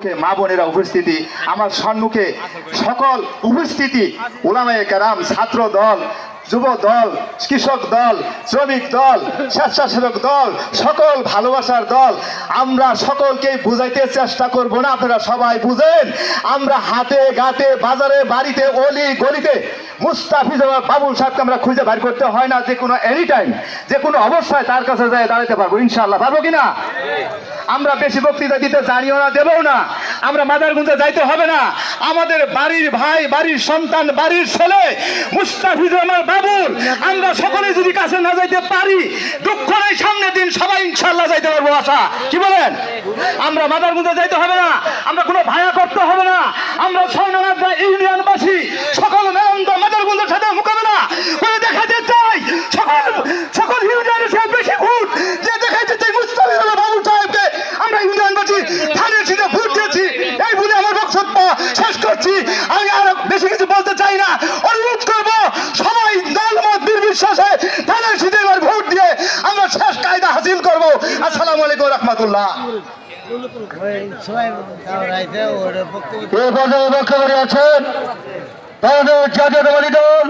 সম্মুখে মা বোনেরা উপস্থিতি, আমার সম্মুখে সকল উপস্থিতি ওলামায়ে কারাম, ছাত্র দল, যুব দল, কৃষক দল, শ্রমিক দল, স্বেচ্ছাসেবক দল, সকল ভালোবাসার দল, আমরা সকলকেই বুঝাইতে চেষ্টা করব না, আপনারা সবাই বুঝেন। আমরা হাতে ঘাটে, বাজারে, বাড়িতে, অলি গলিতে মুস্তাফিজুর বাবুল সাহেবকে আমরা খুঁজে বের করতে হয় না, যে কোনো এনি টাইম যে কোনো অবস্থায় তার কাছে যায় দাঁড়াতে পারব ইনশাল্লাহ পারব কিনা আমরা বেশি বক্তৃতা দিতে জানিও না, দেবও না। আমরা মাদারগুঞ্জে যাইতে হবে না। আমাদের বাড়ির ভাই, বাড়ির সন্তান, বাড়ির ছেলে, মুস্তাফিজুর আমার বাবুর আমরা সকলে যদি কাছে না যাইতে পারি, দুঃখ নাই সামনে দিন সবাই ইনশাল্লাহ যাইতে পারব আশা। কি বলেন? আমরা মাদারগুঞ্জে যাইতে হবে না। আমরা কোনো ভায়া করতে হবে না। আমরা ছয়নাগাদা ইউনিয়নবাসী, সকল মেরন্দ মাদারগুঞ্জের সাথে মোকাবেলা করে দেখাতে চাই। সকল ইউনিয়নের সাথে বেশি ভোট যে দেখাতে চাই মুস্তাফিজুর বাবু সাহেবকে আমরা ইউনিয়নবাসী ধানের সিটে ভোট দিয়েছি এই বলে আমার বক্তব্য শেষ করছি আমি আর বেশি কিছু বলতে চাই না। অনুরোধ করব, সবাই দলমত নির্বিশ্বাসে ধানের সিটে এবার ভোট দিয়ে আমরা শেষ কায়দা হাসিল করব। আসসালামু আলাইকুম রহমতুল্লাহ। বক্তব্য বাংলাদেশ জাতীয়তাবাদী দল